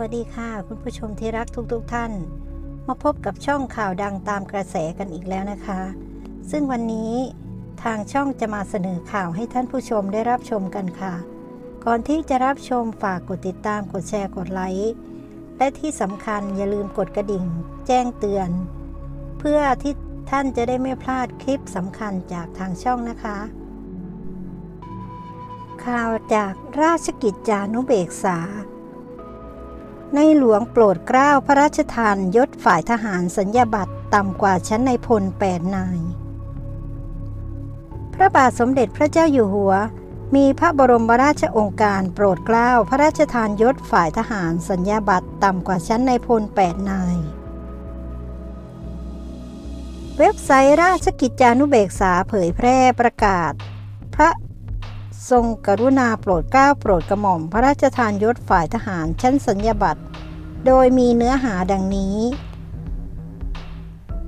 วัสดีค่ะ คุณผู้ชมที่รักทุกๆทท่าน มาพบกับช่องข่าวดังตามกระแสกันอีกแล้วนะคะ ซึ่งวันนี้ทางช่องจะมาเสนอข่าวให้ท่านผู้ชมได้รับชมกันค่ะ ก่อนที่จะรับชมฝากกดติดตามกดแชร์กดไลค์และที่สำคัญอย่าลืมกดกระดิ่ง แจ้งเตือน เพื่อที่ท่านจะได้ไม่พลาดคลิปสำคัญจากทางช่องนะคะ ข่าวจากราชกิจจานุเบกษา ในหลวงโปรดเกล้าพระราชทานยศฝ่ายทหารสัญญาบัตรต่ำกว่าชั้นในพลแปดนาย พระบาทสมเด็จพระเจ้าอยู่หัว มีพระบรมราชองค์การโปรดเกล้าพระราชทานยศฝ่ายทหารสัญญาบัตรต่ำกว่าชั้นในพลแปดนาย เว็บไซต์ราชกิจจานุเบกษาเผยแพร่ประกาศ พระ ทรงกรุณาโปรดเกล้าโปรดกระหม่อมพระราชทานยศฝ่ายทหารชั้นสัญญาบัตร โดยมีเนื้อหาดังนี้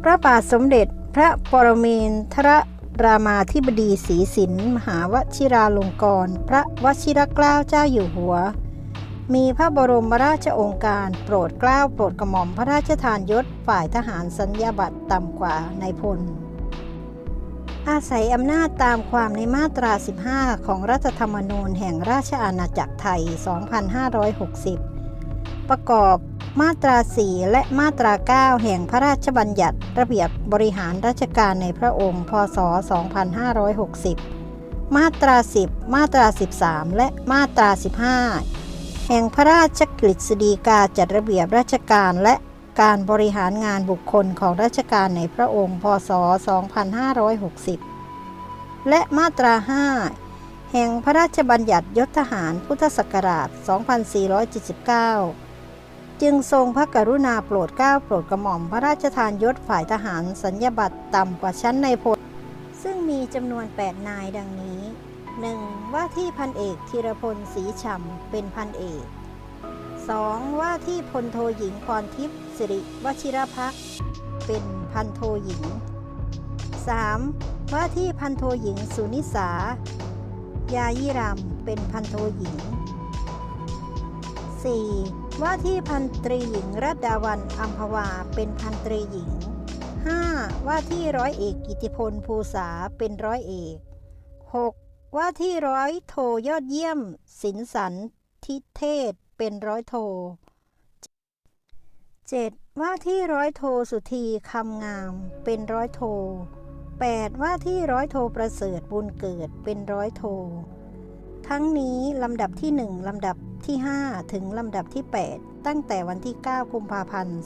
พระบาทสมเด็จพระปรเมนทรรามาธิบดีศรีสินมหาวชิราลงกรณพระวชิรเกล้าเจ้าอยู่หัว มีพระบรมราชโองการโปรดเกล้าโปรดกระหม่อมพระราชทานยศฝ่ายทหารสัญญาบัตรต่ำกว่าในพล อาศัยอำนาจตามความในมาตรา 15 ของรัฐธรรมนูญแห่งราชอาณาจักรไทย 2560 ประกอบมาตรา 4 และมาตรา 9 แห่งพระราชบัญญัติระเบียบบริหารราชการในพระองค์ พศ 2560 มาตรา 10 มาตรา 13 และมาตรา 15 แห่งพระราชกฤษฎีกาจัดระเบียบราชการและ การบริหารงานบุคคลของราชการในพระองค์ พศ 2560 และมาตรา 5 แห่งพระราชบัญญัติยศทหารพุทธศักราช 2479 จึงทรงพระกรุณาโปรดเกล้าโปรดกระหม่อมพระราชทานยศฝ่ายทหารสัญญาบัตรต่ำกว่าชั้นในพล ซึ่งมีจำนวน 8 นายดังนี้ 1. ว่าที่พันเอกธีรพลศรีฉ่ำเป็นพันเอก 2. ว่าที่พลโทหญิงพรทิพย์สิริวชิรพักเป็นพันโทหญิง 3. ว่าที่พันโทหญิงสุนิสา ยายิรำเป็นพันโทหญิง 4. ว่าที่พันตรีหญิงรัตดาวันอัมพวาเป็นพันตรีหญิง 5. ว่าที่ร้อยเอกกิติพลภูษาเป็นร้อยเอก 6. ว่าที่ร้อยโทยอดเยี่ยมสินสันทิเทศ เป็นร้อยโท 7. ว่าที่ร้อยโทสุธีคำงามเป็นร้อยโท 8. ว่าที่ร้อยโทประเสริฐบุญเกิดเป็นร้อยโท ทั้งนี้ลำดับที่ 1 ลำดับที่ 5 ถึงลำดับที่ 8 ตั้งแต่วันที่ 9 กุมภาพันธ์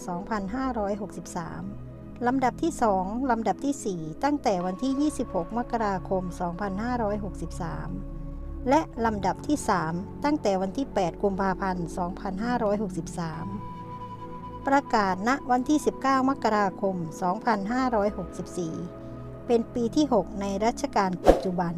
2563 ลำดับที่ 2 ลำดับที่ 4 ตั้งแต่วันที่ 26 มกราคม 2563 และลำดับที่ 3 ตั้งแต่วันที่ 8 กุมภาพันธ์ 2563 ประกาศณวันที่ 19 มกราคม 2564 เป็นปีที่ 6 ในรัชกาลปัจจุบัน